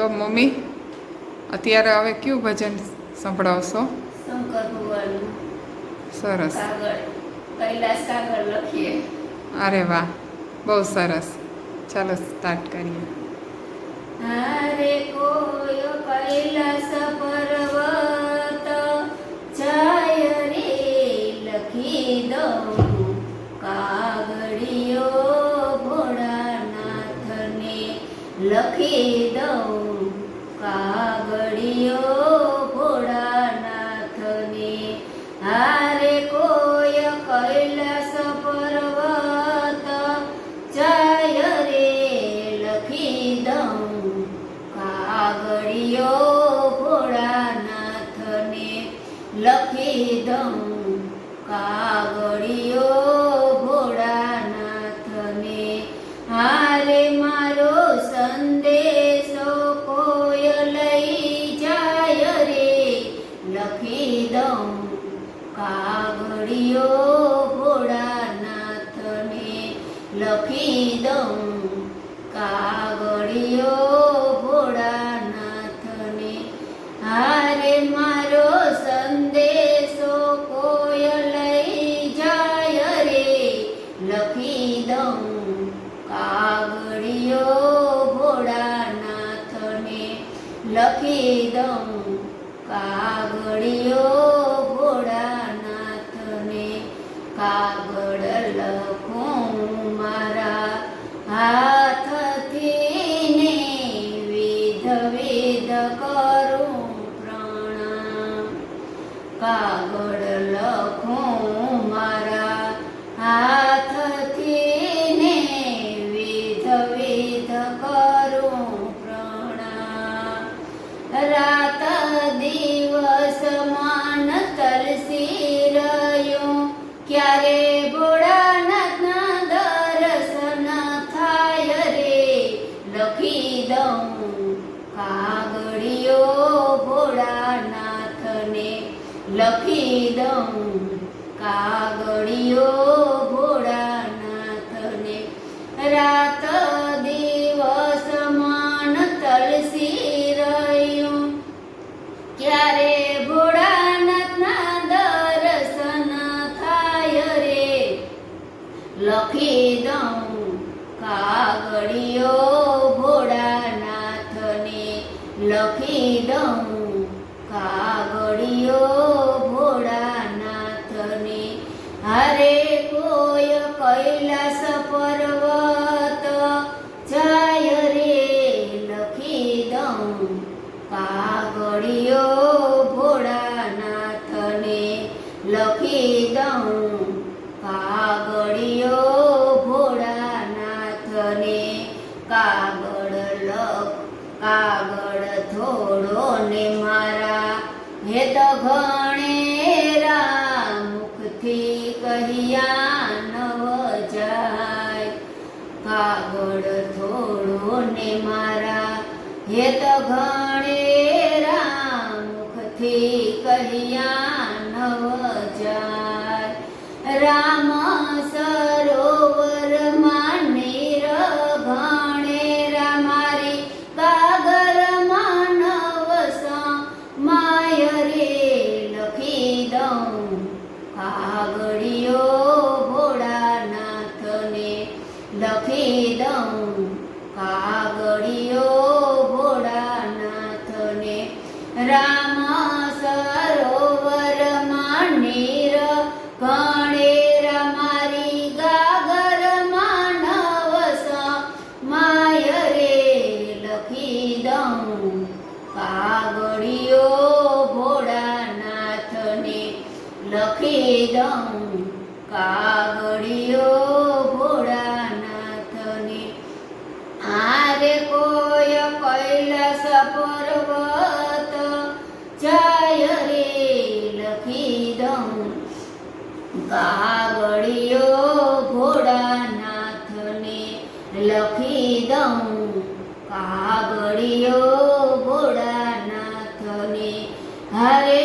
તો મમ્મી અત્યારે હવે કયું ભજન સંભળાવશો? સરસ. અરે વાહ બહુ સરસ. ચાલો સ્ટાર્ટ કરીએ. હારે કોઈ કૈલાસ પર્વત જાય રે લખી દઉં કાગળિયો ભોળાનાથને. લખી દઉં લખી દઉં કાગળિયો દઉં કાગળિયો ભોળાનાથને લખી દઉં. કાગળિયો ભોળાનાથને કાગળ લખ, કાગળ થોડો ને મારા હે તો ઘણે મુખથી કહ્યા નવ જાય. કાગળ થોડો ને મારા હેત ઘણેરા મુખથી કહ્યા નવ જાય રામ સરોવર લખી દઉં કાગળિયો ભોળાનાથને આરે કોઈ કૈલાસ પર્વત જાય રે લખી દઉં કાગળિયો ભોળાનાથને લખી દઉં કાગળિયો ભોળાનાથને, હરે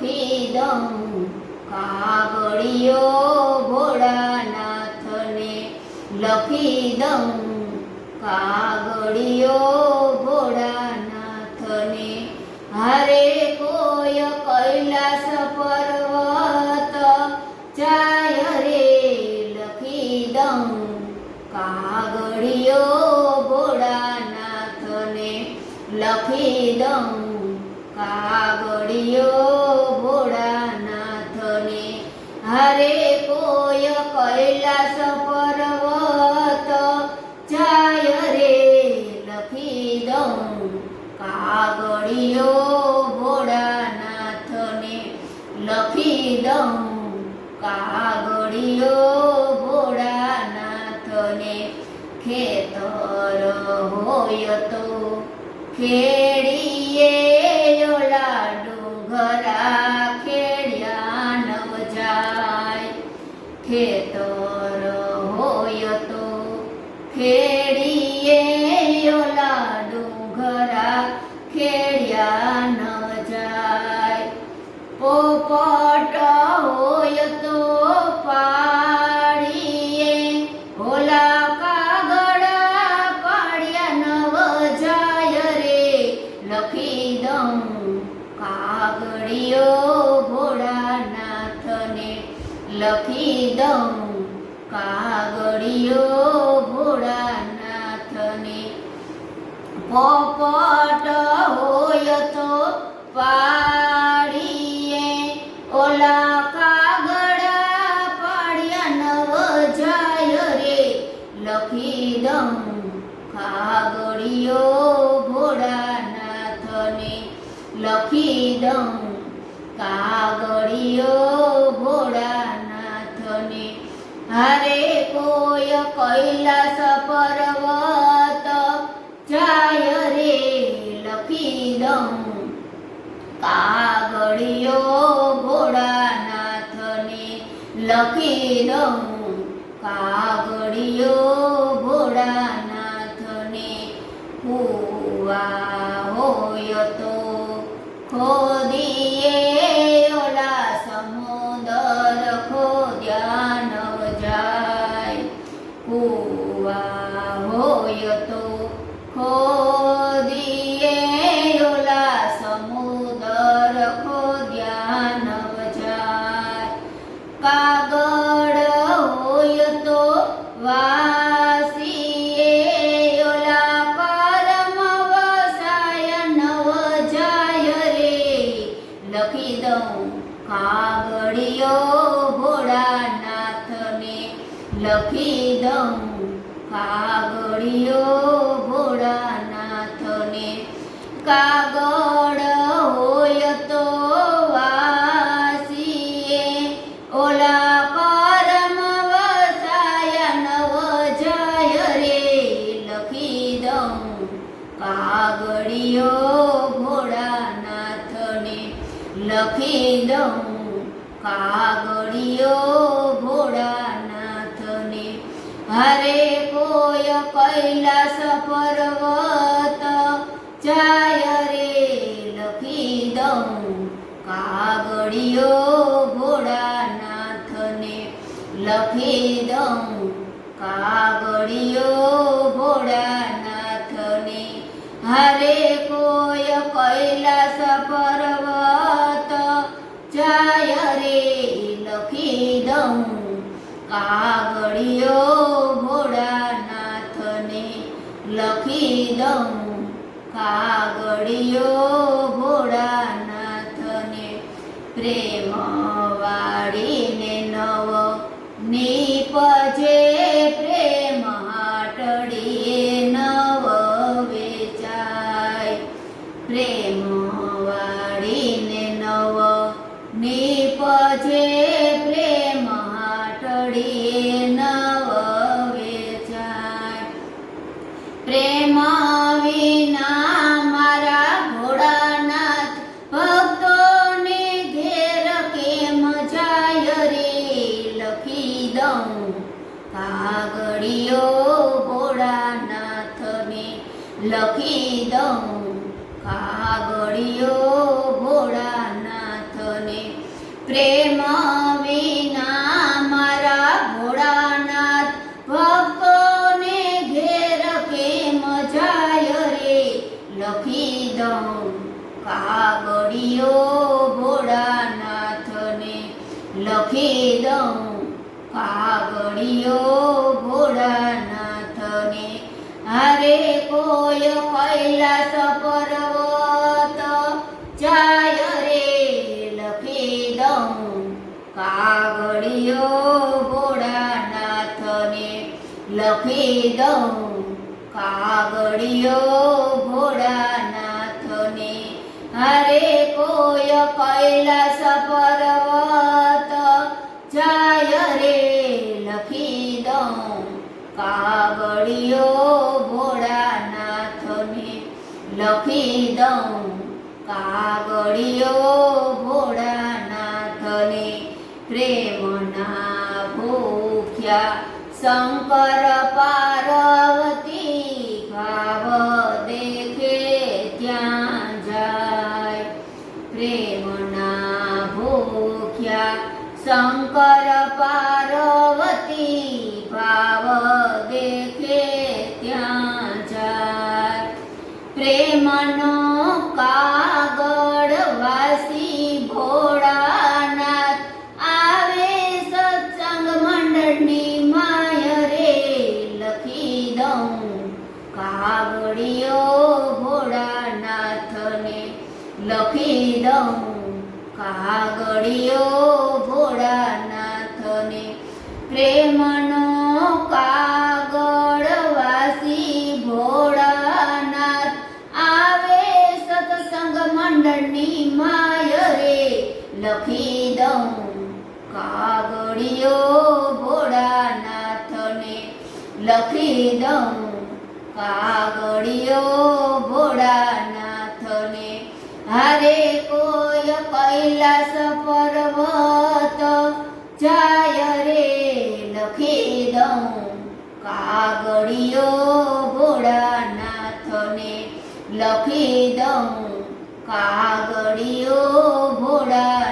લખી દઉં કાગળિયો ભોળાનાથને લખી દઉં કાગળિયો ભોળાનાથને, હરે કોય કૈલાસ પર્વત જાય રે લખી દઉં કાગળિયો ભોળાનાથને લખી દઉં કાગળિયો ભોળાનાથને ખેતર હોય તો ખેડીએ ઓલા ડુંગરા કૈલાસ પર્વત, જાય રે લખી દઉં કાગળિયો ભોળાનાથને લખી દઉં કાગળિયો ભોળાનાથને કુવા હોય તો ખોદીએ હોય તો ખોદીએ ઓલા સમુદર, ખોદ્યા નવ કાગળ હોય તો વાસીએ ઓલા કરમ વસાય લખી દઉં, કાગળિયો ભોળાનાથને લખી દઉં કાગળિયો ભોળાનાથને, કાગળ હોય તો વાસીએ. ઓલા પરમ વસાય નવ જાય રે, લખી દઉં. કાગળિયો ભોળાનાથને, લખી દઉં. કાગળિયો કૈલાસ પર્વત, જાય રે લખી દઉં કાગળિયો ભોળાનાથને. લખી દઉં કાગળિયો ભોળાનાથને. હરે કોય કૈલાસ પર્વત, જાય રે લખી દઉં કાગળિયો લખી દઉં કાગળિયો ભોળાનાથને પ્રેમ કાગળિયો ભોળાનાથને લખી દઉં. કાગળિયો ભોળાનાથને પ્રેમ વિના મારા ભોળાનાથ ભક્તોને ઘેર કેમ જાય રે? લખી દઉં. કાગળિયો ભોળાનાથને લખી દઉં. કાગળિયો ભોળાનાથને. હરે કોય કૈલાસ પર્વત જાય રે લખી દઉં કાગળિયો ભોળાનાથને લખી દઉં કાગળિયો ભોળાનાથને. હરે કોય કૈલાસ પર્વત કાગળિયો ભોળાનાથને લખી દઉં. કાગળિયો ભોળાનાથને પ્રેમના ભૂખ્યા શંકર પાર્વતી ભાવ દેખે ત્યાં જાય. પ્રેમના ભૂખ્યા શંકર પાર્વતી લખી દઉં કાગળિયો ભોળાનાથને લખી દઉં. કાગળિયો ભોળાનાથને પ્રેમનો લખી દઉં કાગળિયો ભોળાનાથને, હરે કોય કૈલાસ પર્વત જાય રે લખી દઉં કાગળિયો ભોળાનાથને લખી દઉં કાગળિયો ભોળાનાથને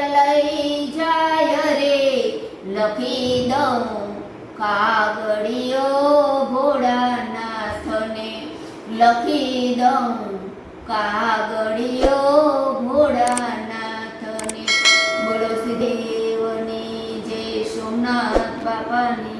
લઈ જાય રે. લખી દઉં કાગળિયો ભોળાનાથને. લખી દઉં કાગળિયો ભોળાનાથને. બોલો શ્રી દેવની જય સોમનાથ બાપાની.